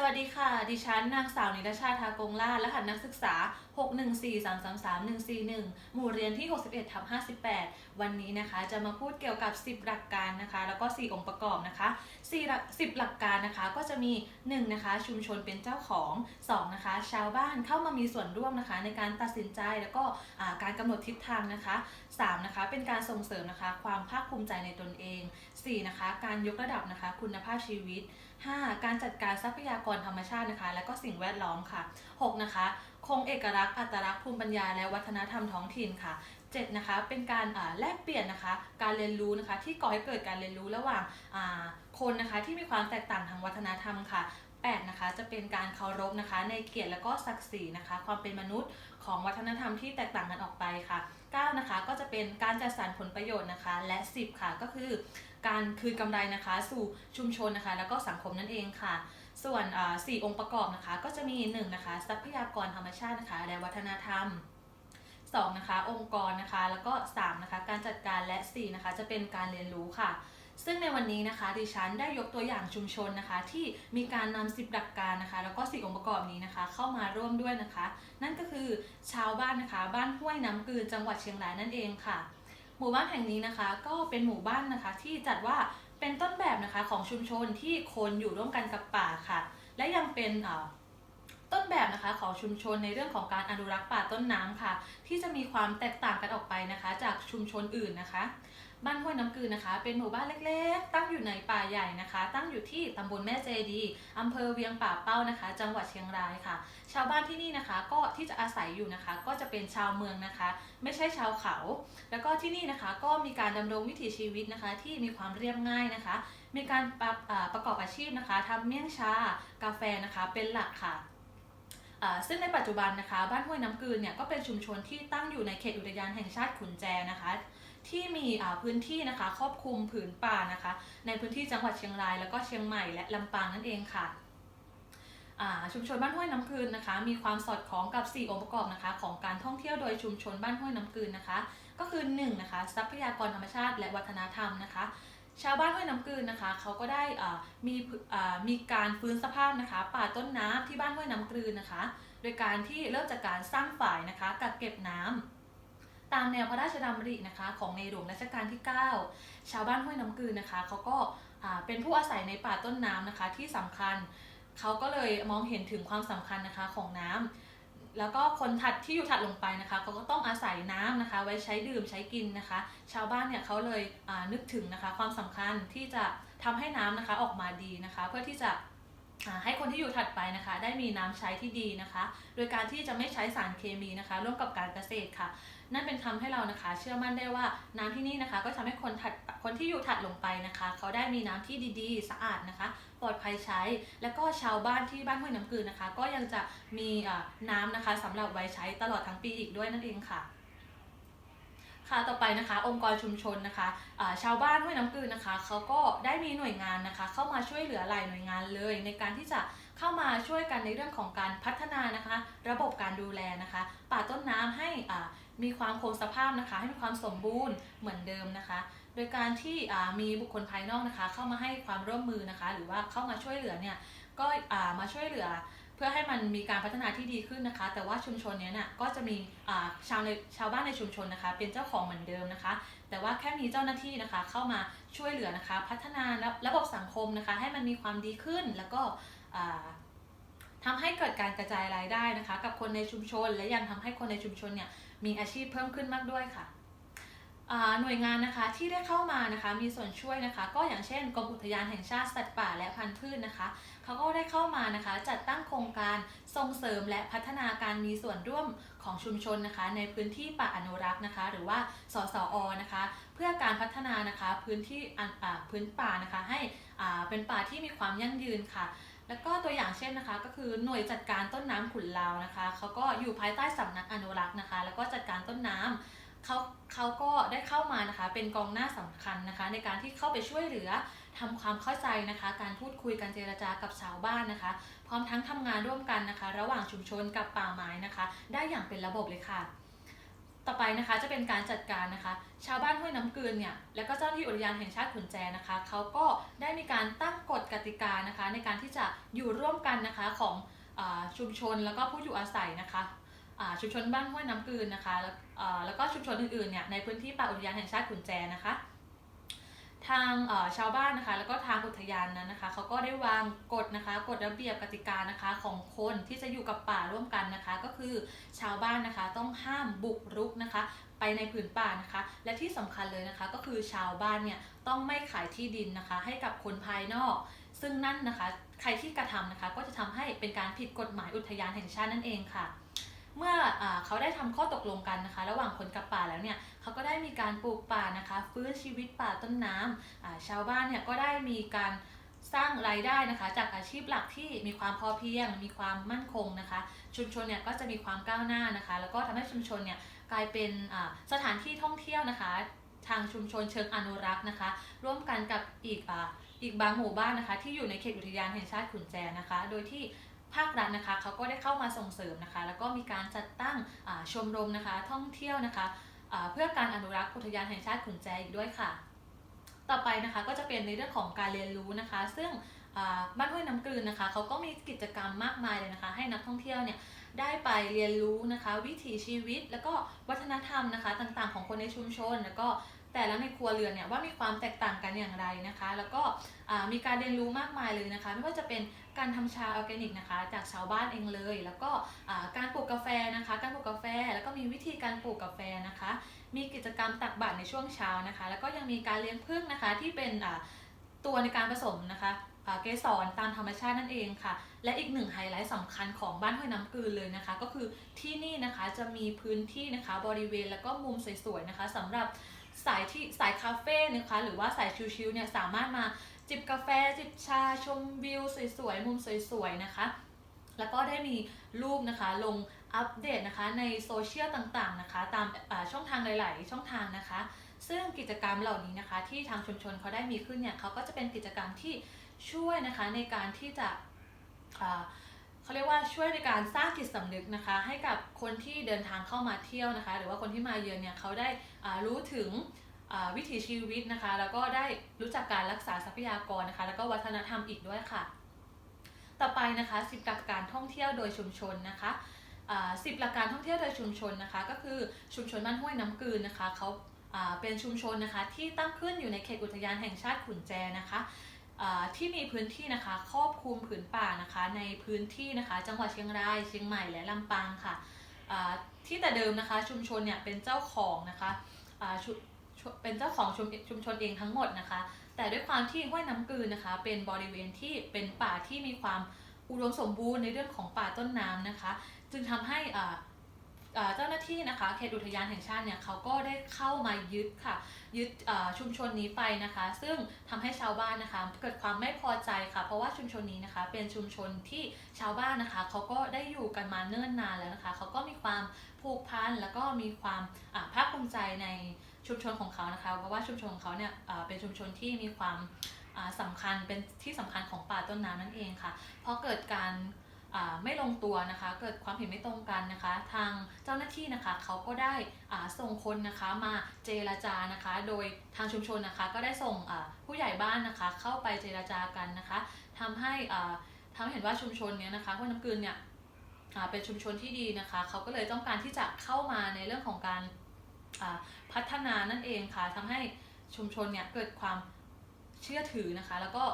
สวัสดีค่ะ ดิฉันนางสาวนิรชาทากงลาดรหัสนักศึกษา 614333141 หมู่เรียนที่ 61ทับ58 วันนี้นะคะ จะมาพูดเกี่ยวกับ 10 หลักการนะคะ แล้วก็ 4 องค์ประกอบนะคะ4หลัก10 หลักการนะคะ ก็จะมี 1 นะคะ ชุมชนเป็นเจ้าของ 2 นะคะ ชาวบ้านเข้ามามีส่วนร่วมนะคะ ในการตัดสินใจแล้วก็การกำหนดทิศทางนะคะ 3 นะคะ เป็นการส่งเสริมนะคะ ความภาคภูมิใจในตนเอง 4 นะคะ การยกระดับนะคะ คุณภาพชีวิต 5. การจัดการทรัพยากรธรรมชาตินะคะ และก็สิ่งแวดล้อมค่ะ 6. นะคะ คงเอกลักษณ์อัตลักษณ์ภูมิปัญญาและวัฒนธรรมท้องถิ่นค่ะ 7. นะคะ เป็นการแลกเปลี่ยนนะคะ การเรียนรู้นะคะ ที่ก่อให้เกิดการเรียนรู้ระหว่างคนนะคะที่มีความแตกต่างทางวัฒนธรรมค่ะ 8. นะคะ จะเป็นการเคารพนะคะ ในเกียรติและก็ศักดิ์ศรีนะคะ ความเป็นมนุษย์ของวัฒนธรรมที่แตกต่างกันออกไปค่ะ 9. นะคะ ก็จะเป็นการจัดสรรผลประโยชน์นะคะ และ 10 ค่ะ ก็คือ การคืนกำไรนะคะ สู่ชุมชนนะคะ แล้วก็สังคมนั่นเองค่ะ ส่วนสี่องค์ประกอบนะคะ ก็จะมี1นะคะทรัพยากรธรรมชาตินะคะและวัฒนธรรม2นะคะองค์กรนะคะ แล้วก็3นะคะการจัดการและ4นะคะจะเป็นการเรียนรู้ค่ะ ซึ่งในวันนี้นะคะดิฉันได้ยกตัวอย่างชุมชนนะคะ ที่มีการนำ10หลักการนะคะ แล้วก็4องค์ประกอบนี้นะคะ เข้ามาร่วมด้วยนะคะ นั่นก็คือชาวบ้านนะคะ บ้านห้วยน้ำกืนจังหวัดเชียงรายนั่นเองค่ะ หมู่บ้านแห่งนี้นะคะ ก็เป็นหมู่บ้านนะคะที่จัดว่าเป็นต้นแบบนะคะของชุมชนที่คนอยู่ร่วมกันกับป่าค่ะ และยังเป็น ต้นแบบนะคะของชุมชนในเรื่องของการอนุรักษ์ป่าต้นน้ำค่ะ ที่จะมีความแตกต่างกันออกไปนะคะ จากชุมชนอื่นนะคะ บ้านห้วยน้ำกืนนะคะ เป็นหมู่บ้านเล็กๆ ตั้งอยู่ในป่าใหญ่นะคะ ตั้งอยู่ที่ตำบลแม่เจดีอำเภอเวียงป่าเป้านะคะ จังหวัดเชียงรายค่ะ ชาวบ้านที่นี่นะคะ ก็ที่จะอาศัยอยู่นะคะ ก็จะเป็นชาวเมืองนะคะ ไม่ใช่ชาวเขา แล้วก็ที่นี่นะคะก็มีการดำรงวิถีชีวิตนะคะ ที่มีความเรียบง่ายนะคะ มีการปรับอ่าประกอบอาชีพนะคะทำเมี่ยงชากาแฟนะคะ เป็นหลักค่ะ ซึ่งในปัจจุบันนะคะบ้านห้วยน้ำกืนเนี่ยก็เป็นชุมชนที่ตั้งอยู่ในเขตอุทยานแห่งชาติขุนแจนะคะ ที่มีพื้นที่นะคะครอบคลุมผืนป่านะคะ ในพื้นที่จังหวัดเชียงรายแล้วก็เชียงใหม่และลำปางนั่นเองค่ะชุมชนบ้านห้วยน้ำกืนนะคะ มีความสอดคล้องกับ 4 องค์ประกอบนะคะ ของการท่องเที่ยวโดยชุมชนบ้านห้วยน้ำกืนนะคะ ก็คือ1นะคะทรัพยากรธรรมชาติและวัฒนธรรมนะคะ ชาวบ้านห้วยน้ำกืนนะคะเขาก็ได้อ่ามีอ่ามีการฟื้นสภาพนะคะป่าต้นน้ำที่บ้านห้วยน้ำกืนนะคะ โดยการที่เริ่มจากการสร้างฝ่ายนะคะกักเก็บน้ำตามแนวพระราชดำรินะคะของในหลวงรัชกาลที่ 9 ชาวบ้านห้วยน้ำกืนนะคะเขาก็อ่าเป็นผู้อาศัยในป่าต้นน้ำนะคะที่สำคัญเขาก็เลยมองเห็นถึงความสำคัญนะคะของน้ำ แล้วก็คนถัดที่อยู่ถัดลงไปนะคะเขาก็ต้องอาศัยน้ำนะคะ ไว้ใช้ดื่มใช้กินนะคะ ชาวบ้านเนี่ยเขาเลยนึกถึงนะคะ ความสำคัญที่จะทำให้น้ำนะคะออกมาดีนะคะ เพื่อที่จะให้คนที่อยู่ถัดไปนะคะ ได้มีน้ำใช้ที่ดีนะคะ โดยการที่จะไม่ใช้สารเคมีนะคะ ร่วมกับการเกษตรค่ะ นั่นเป็นทำให้เรานะคะ เชื่อมั่นได้ว่าน้ำที่นี่นะคะ ก็ทำให้คนถัดคนที่อยู่ถัดลงไปนะคะ เขาได้มีน้ำที่ดีๆ สะอาดนะคะ ปลอดภัยใช้ แล้วก็ชาวบ้านที่บ้านห้วยน้ำกืนนะคะ ก็ยังจะมีน้ำนะคะสำหรับไว้ใช้ตลอดทั้งปีอีกด้วยนั่นเองค่ะค่ะต่อไปนะคะ องค์กรชุมชนนะคะอ่าชาวบ้านห้วยน้ำกืนนะคะเขาก็ได้มีหน่วยงานนะคะ เข้ามาช่วยเหลือหลายหน่วยงานเลย ในการที่จะเข้ามาช่วยกันในเรื่องของการพัฒนานะคะ ระบบการดูแลนะคะ ป่าต้นน้ำให้อ่า มีความคงสภาพนะคะ ให้มีความสมบูรณ์เหมือนเดิมนะคะ โดยการที่มีบุคคลภายนอกนะคะ เข้ามาให้ความร่วมมือนะคะ หรือว่าเข้ามาช่วยเหลือเนี่ยก็มาช่วยเหลือเพื่อให้มันมีการพัฒนาที่ดีขึ้นนะคะ แต่ว่าชุมชนเนี้ยน่ะก็จะมีชาวในชาวบ้านในชุมชนนะคะ เป็นเจ้าของเหมือนเดิมนะคะ แต่ว่าแค่มีเจ้าหน้าที่นะคะ เข้ามาช่วยเหลือนะคะ พัฒนาระบบสังคมนะคะ ให้มันมีความดีขึ้นแล้วก็ อ่าทำให้เกิดการกระจายรายได้นะคะ กับคนในชุมชน และยังทำให้คนในชุมชนเนี่ยมีอาชีพเพิ่มขึ้นมากด้วยค่ะหน่วยงานนะคะที่ได้เข้ามานะคะมีส่วนช่วยนะคะ ก็อย่างเช่นกรมอุทยานแห่งชาติสัตว์ป่าและพันธุ์พืชนะคะเขาก็ได้เข้ามานะคะ จัดตั้งโครงการส่งเสริมและพัฒนาการมีส่วนร่วมของชุมชนนะคะ ในพื้นที่ป่าอนุรักษ์นะคะ หรือว่าสสอนะคะ เพื่อการพัฒนานะคะพื้นที่อ่าพื้นป่านะคะ ให้อ่าเป็นป่าที่มีความยั่งยืนค่ะ แล้วก็ตัวอย่างเช่นนะคะ ก็คือหน่วยจัดการต้นน้ำขุนลาวนะคะเขาก็อยู่ภายใต้สำนักอนุรักษ์นะคะ แล้วก็จัดการต้นน้ำเขาเขาก็ได้เข้ามานะคะ เป็นกองหน้าสำคัญนะคะ ในการที่เข้าไปช่วยเหลือทำความเข้าใจนะคะ การพูดคุยการเจรจากับชาวบ้านนะคะ พร้อมทั้งทำงานร่วมกันนะคะ ระหว่างชุมชนกับป่าไม้นะคะ ได้อย่างเป็นระบบเลยค่ะ ต่อไปนะคะจะเป็นการจัดการนะคะ ชาวบ้านห้วยน้ำกืนเนี่ยและก็เจ้าหน้าที่อุทยานแห่งชาติขุนแจนะคะเขาก็ได้มีการตั้งกฎกติกานะคะ ในการที่จะอยู่ร่วมกันนะคะของอชุมชนแล้วก็ผู้อยู่อาศัยนะคะชุมชนบ้านห้วยน้ำกืนนะคะแล้วแล้วก็ชุมชนอื่นๆเนี่ยในพื้นที่ป่าอุทยานแห่งชาติขุนแจนะคะ ทางชาวบ้านนะคะ แล้วก็ทางอุทยานนั้นนะคะเขาก็ได้วางกฎนะคะกฎระเบียบกติกานะคะของคนที่จะอยู่กับป่าร่วมกันนะคะ ก็คือชาวบ้านนะคะต้องห้ามบุกรุกนะคะ ไปในผืนป่านะคะ และที่สำคัญเลยนะคะ ก็คือชาวบ้านเนี่ยต้องไม่ขายที่ดินนะคะ ให้กับคนภายนอก ซึ่งนั่นนะคะ ใครที่กระทำนะคะ ก็จะทำให้เป็นการผิดกฎหมายอุทยานแห่งชาตินั่นเองค่ะ เมื่ออเขาได้ทำข้อตกลงกันนะคะ ระหว่างคนกับป่าแล้วเนี่ยเขาก็ได้มีการปลูกป่านะคะฟื้นชีวิตป่าต้นน้ำอ่าชาวบ้านเนี่ยก็ได้มีการสร้างรายได้นะคะ จากอาชีพหลักที่มีความพอเพียง มีความมั่นคงนะคะ ชุมชนเนี่ยก็จะมีความก้าวหน้านะคะ แล้วก็ทำให้ชุมชนเนี่ยกลายเป็นสถานที่ท่องเที่ยวนะคะ ทางชุมชนเชิงอนุรักษ์นะคะ ร่วมกันกับอีกออีกบางหมู่บ้านนะคะ ที่อยู่ในเขตอุทยานแห่งชาติขุนแจนะคะ โดยที่ ภาครัฐนะคะเขาก็ได้เข้ามาส่งเสริมนะคะ แล้วก็มีการจัดตั้งชมรมนะคะ ท่องเที่ยวนะคะเพื่อการอนุรักษ์อุทยานแห่งชาติขุนแจอีกด้วยค่ะ ต่อไปนะคะก็จะเป็นในเรื่องของการเรียนรู้นะคะ ซึ่งบ้านห้วยน้ำกลืนนะคะเขาก็มีกิจกรรมมากมายเลยนะคะ ให้นักท่องเที่ยวเนี่ยได้ไปเรียนรู้นะคะ วิถีชีวิต แล้วก็วัฒนธรรมนะคะ ต่างๆ ของคนในชุมชน แล้วก็ แต่ละในครัวเรือนเนี่ยว่ามีความแตกต่างกันอย่างไรนะคะ แล้วก็มีการเรียนรู้มากมายเลยนะคะ ไม่ว่าจะเป็นการทำชาออร์แกนิกนะคะ จากชาวบ้านเองเลย แล้วก็การปลูกกาแฟนะคะ การปลูกกาแฟ แล้วก็มีวิธีการปลูกกาแฟนะคะ มีกิจกรรมตักบาตรในช่วงเช้านะคะ แล้วก็ยังมีการเลี้ยงผึ้งนะคะที่เป็นตัวในการผสมนะคะเกสรตามธรรมชาตินั่นเองค่ะ และอีกหนึ่งไฮไลท์สำคัญของบ้านห้วยน้ำกืนเลยนะคะ ก็คือที่นี่นะคะจะมีพื้นที่นะคะบริเวณแล้วก็มุมสวยๆนะคะสำหรับ สายที่สายคาเฟ่นะคะ หรือว่าสายชิลๆเนี่ยสามารถมาจิบกาแฟจิบชาชมวิวสวยๆ มุมสวยๆ นะคะ แล้วก็ได้มีรูปนะคะลงอัปเดตนะคะในโซเชียลต่างๆนะคะ ตามช่องทางหลาย ๆ ช่องทางนะคะ ซึ่งกิจกรรมเหล่านี้นะคะ ที่ทางชุมชนเขาได้มีขึ้นเนี่ยเขาก็จะเป็นกิจกรรมที่ช่วยนะคะในการที่จะ เขาเรียกว่าช่วยในการสร้างจิตสำนึกนะคะ ให้กับคนที่เดินทางเข้ามาเที่ยวนะคะ หรือว่าคนที่มาเยือนเนี่ยเขาได้รู้ถึงวิถีชีวิตนะคะ แล้วก็ได้รู้จักการรักษาทรัพยากรนะคะ แล้วก็วัฒนธรรมอีกด้วยค่ะ ต่อไปนะคะ10หลักการท่องเที่ยวโดยชุมชนนะคะอ่า10หลักการท่องเที่ยวโดยชุมชนนะคะ ก็คือชุมชนบ้านห้วยน้ำกืนนะคะเขาเป็นชุมชนนะคะที่ตั้งขึ้นอยู่ในเขตอุทยานแห่งชาติขุนแจนะคะ ที่มีพื้นที่นะคะครอบคลุมผืนป่านะคะ ในพื้นที่นะคะ จังหวัดเชียงรายเชียงใหม่และลำปางค่ะที่แต่เดิมนะคะชุมชนเนี่ยเป็นเจ้าของนะคะเป็นเจ้าของชุมชุมชนเองทั้งหมดนะคะ แต่ด้วยความที่ห้วยน้ำกืนนะคะ เป็นบริเวณที่เป็นป่าที่มีความอุดมสมบูรณ์ในเรื่องของป่าต้นน้ำนะคะ จึงทำให้อ่า เจ้าหน้าที่นะคะเขตอุทยานแห่งชาติเนี่ยเขาก็ได้เข้ามายึดค่ะ ยึดชุมชนนี้ไปนะคะ ซึ่งทำให้ชาวบ้านนะคะ เกิดความไม่พอใจค่ะ เพราะว่าชุมชนนี้นะคะ เป็นชุมชนที่ชาวบ้านนะคะเขาก็ได้อยู่กันมาเนิ่นนานแล้วนะคะเขาก็มีความผูกพันแล้วก็มีความภาคภูมิใจในชุมชนของเขานะคะเพราะว่าชุมชนของเขาเนี่ยเป็นชุมชนที่มีความอ่าสำคัญเป็นที่สำคัญของป่าต้นน้ำนั่นเองค่ะเพราะเกิดการ ไม่ลงตัวนะคะ เกิดความเห็นไม่ตรงกันนะคะ ทางเจ้าหน้าที่นะคะเขาก็ได้ส่งคนนะคะมาเจรจานะคะ โดยทางชุมชนนะคะ ก็ได้ส่งผู้ใหญ่บ้านนะคะ เข้าไปเจรจากันนะคะทำให้อ่าทำให้เห็นว่าชุมชนเนี้ยนะคะห้วยน้ำกลืนเนี่ยเป็นชุมชนที่ดีนะคะ เขาก็เลยต้องการที่จะเข้ามาในเรื่องของการพัฒนานั่นเองค่ะทำให้ชุมชนเนี่ยเกิดความเชื่อถือนะคะ แล้วก็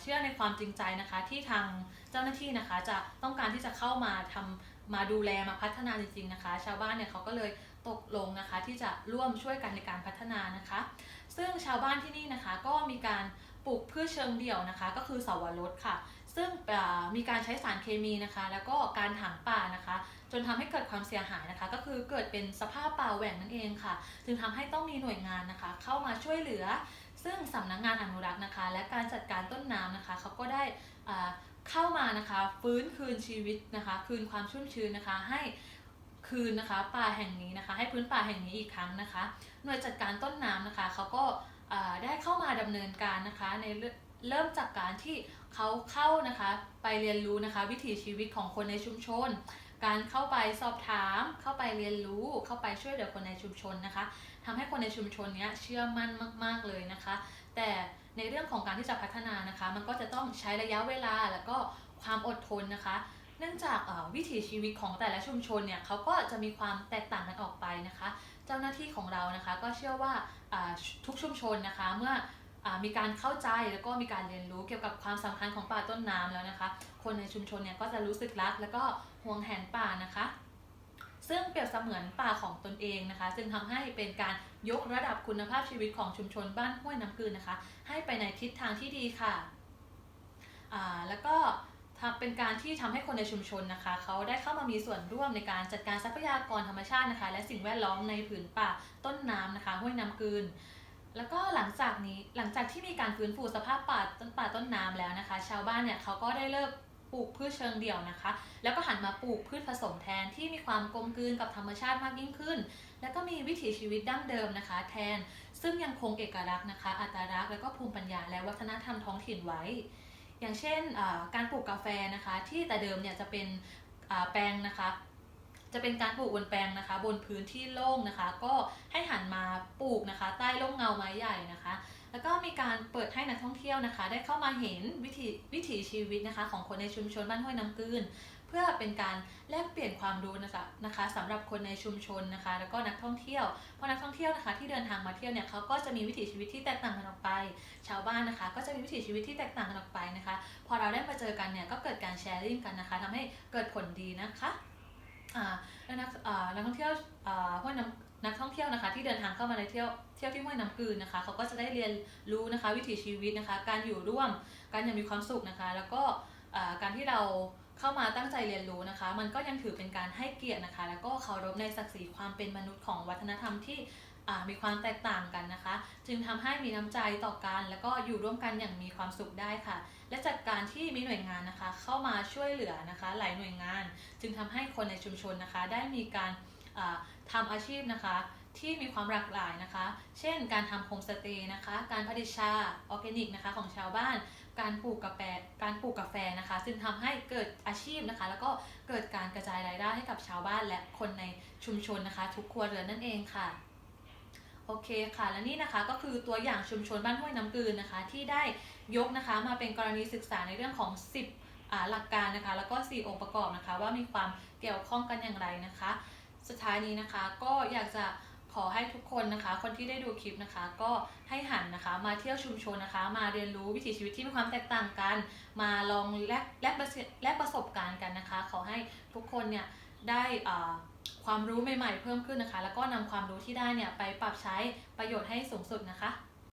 เชื่อในความจริงใจนะคะที่ทางเจ้าหน้าที่นะคะ จะต้องการที่จะเข้ามาทำมาดูแลมาพัฒนาจริงๆนะคะ ชาวบ้านเนี่ยเขาก็เลยตกลงนะคะที่จะร่วมช่วยกันในการพัฒนานะคะ ซึ่งชาวบ้านที่นี่นะคะก็มีการปลูกพืชเชิงเดี่ยวนะคะ ก็คือเสาวรสค่ะ ซึ่งมีการใช้สารเคมีนะคะ แล้วก็การถางป่านะคะ จนทำให้เกิดความเสียหายนะคะ ก็คือเกิดเป็นสภาพป่าแหว่งนั่นเองค่ะ จึงทำให้ต้องมีหน่วยงานนะคะ เข้ามาช่วยเหลือ ซึ่งสำนักงานอนุรักษ์นะคะ และการจัดการต้นน้ำนะคะเขาก็ได้เข้ามานะคะฟื้นคืนชีวิตนะคะ คืนความชุ่มชื้นนะคะให้คืนนะคะป่าแห่งนี้นะคะ ให้พื้นป่าแห่งนี้อีกครั้งนะคะ หน่วยจัดการต้นน้ำนะคะเขาก็ได้เข้ามาดำเนินการนะคะในเริ่มจากการที่เขาเข้านะคะไปเรียนรู้นะคะ วิถีชีวิตของคนในชุมชน การเข้าไปสอบถาม เข้าไปเรียนรู้ เข้าไปช่วยเหลือคนในชุมชนนะคะทำให้คนในชุมชนเนี้ยเชื่อมั่นมาก ๆเลยนะคะ แต่ในเรื่องของการที่จะพัฒนานะคะ มันก็จะต้องใช้ระยะเวลาแล้วก็ความอดทนนะคะ เนื่องจากวิถีชีวิตของแต่ละชุมชนเนี่ยเขาก็จะมีความแตกต่างกันออกไปนะคะ เจ้าหน้าที่ของเรานะคะ ก็เชื่อว่าทุกชุมชนนะคะเมื่อ มีการเข้าใจแล้วก็มีการเรียนรู้เกี่ยวกับความสำคัญของป่าต้นน้ำแล้วนะคะ คนในชุมชนเนี่ยก็จะรู้สึกรัก แล้วก็ห่วงแหนป่านะคะ ซึ่งเปรียบเสมือนป่าของตนเองนะคะ จึงทำให้เป็นการยกระดับคุณภาพชีวิตของชุมชนบ้านห้วยน้ำกืนนะคะ ให้ไปในทิศทางที่ดีค่ะแล้วก็เป็นการที่ทำให้คนในชุมชนนะคะเขาได้เข้ามามีส่วนร่วมในการจัดการทรัพยากรธรรมชาตินะคะ และสิ่งแวดล้อมในผืนป่าต้นน้ำนะคะห้วยน้ำกืน แล้วก็หลังจากนี้หลังจากที่มีการฟื้นฟูสภาพป่าต้นป่าต้นน้ำแล้วนะคะ ชาวบ้านเนี่ยเขาก็ได้เลิกปลูกพืชเชิงเดี่ยวนะคะ แล้วก็หันมาปลูกพืชผสมแทนที่มีความกลมกลืนกับธรรมชาติมากยิ่งขึ้น แล้วก็มีวิถีชีวิตดั้งเดิมนะคะ แทนซึ่งยังคงเอกลักษณ์นะคะ อัตลักษณ์แล้วก็ภูมิปัญญาและวัฒนธรรมท้องถิ่นไว้ อย่างเช่นการปลูกกาแฟนะคะ ที่แต่เดิมเนี่ยจะเป็นแปลงนะคะ จะเป็นการปลูกบนแปลงนะคะ บนพื้นที่โล่งนะคะ ก็ให้หันมาปลูกนะคะ ใต้ร่มเงาไม้ใหญ่นะคะ แล้วก็มีการเปิดให้นักท่องเที่ยวนะคะ ได้เข้ามาเห็นวิถีวิถีชีวิตนะคะ ของคนในชุมชนบ้านห้วยน้ำกืนเพื่อเป็นการแลกเปลี่ยนความรู้นะคะนะคะสำหรับคนในชุมชนนะคะ แล้วก็นักท่องเที่ยวเพราะนักท่องเที่ยวนะคะ ที่เดินทางมาเที่ยวเนี่ยเขาก็จะมีวิถีชีวิตที่แตกต่างกันออกไป ชาวบ้านนะคะ ก็จะมีวิถีชีวิตที่แตกต่างกันออกไปนะคะ พอเราได้มาเจอกันเนี่ยก็เกิดการแชร์ลิงกันนะคะทำให้เกิดผลดีนะคะ แล้วนักนักท่องเที่ยวห้วยน้ำนักท่องเที่ยวนะคะ ที่เดินทางเข้ามาในเที่ยวเที่ยวที่ห้วยน้ำกืนนะคะเขาก็จะได้เรียนรู้นะคะ วิถีชีวิตนะคะ การอยู่ร่วมการอย่างมีความสุขนะคะ แล้วก็การที่เราเข้ามาตั้งใจเรียนรู้นะคะ มันก็ยังถือเป็นการให้เกียรตินะคะ แล้วก็เคารพในศักดิ์ศรีความเป็นมนุษย์ของวัฒนธรรมที่ มีความแตกต่างกันนะคะ จึงทำให้มีน้ำใจต่อกัน แล้วก็อยู่ร่วมกันอย่างมีความสุขได้ค่ะ และจากการที่มีหน่วยงานนะคะ เข้ามาช่วยเหลือนะคะ หลายหน่วยงาน จึงทำให้คนในชุมชนนะคะ ได้มีการอ่าทำอาชีพนะคะที่มีความหลากหลายนะคะ เช่น การทำโฮมสเตย์นะคะ การผลิตชาออร์แกนิกนะคะของชาวบ้าน การปลูกกาแฟ การปลูกกาแฟนะคะจึงทำให้เกิดอาชีพนะคะ แล้วก็เกิดการกระจายรายได้ให้กับชาวบ้านและคนในชุมชนนะคะ ทุกครัวเรือนนั่นเองค่ะ โอเคค่ะ และนี่นะคะก็คือตัวอย่างชุมชนบ้านห้วยน้ำกืนนะคะ ที่ได้ยกนะคะมาเป็นกรณีศึกษาในเรื่องของ 10 หลักการนะคะ แล้วก็ 4 องค์ประกอบนะคะ ว่ามีความเกี่ยวข้องกันอย่างไรนะคะ สุดท้ายนี้นะคะก็อยากจะขอให้ทุกคนนะคะ คนที่ได้ดูคลิปนะคะ ก็ให้หันนะคะ มาเที่ยวชุมชนนะคะ มาเรียนรู้วิถีชีวิตที่มีความแตกต่างกัน มาลองแลกแลกประสบแลกประสบการณ์กันนะคะ ขอให้ทุกคนเนี่ยได้อ่า ความรู้ใหม่ๆเพิ่มขึ้นนะคะ แล้วก็นำความรู้ที่ได้เนี่ยไปปรับใช้ประโยชน์ให้สูงสุดนะคะ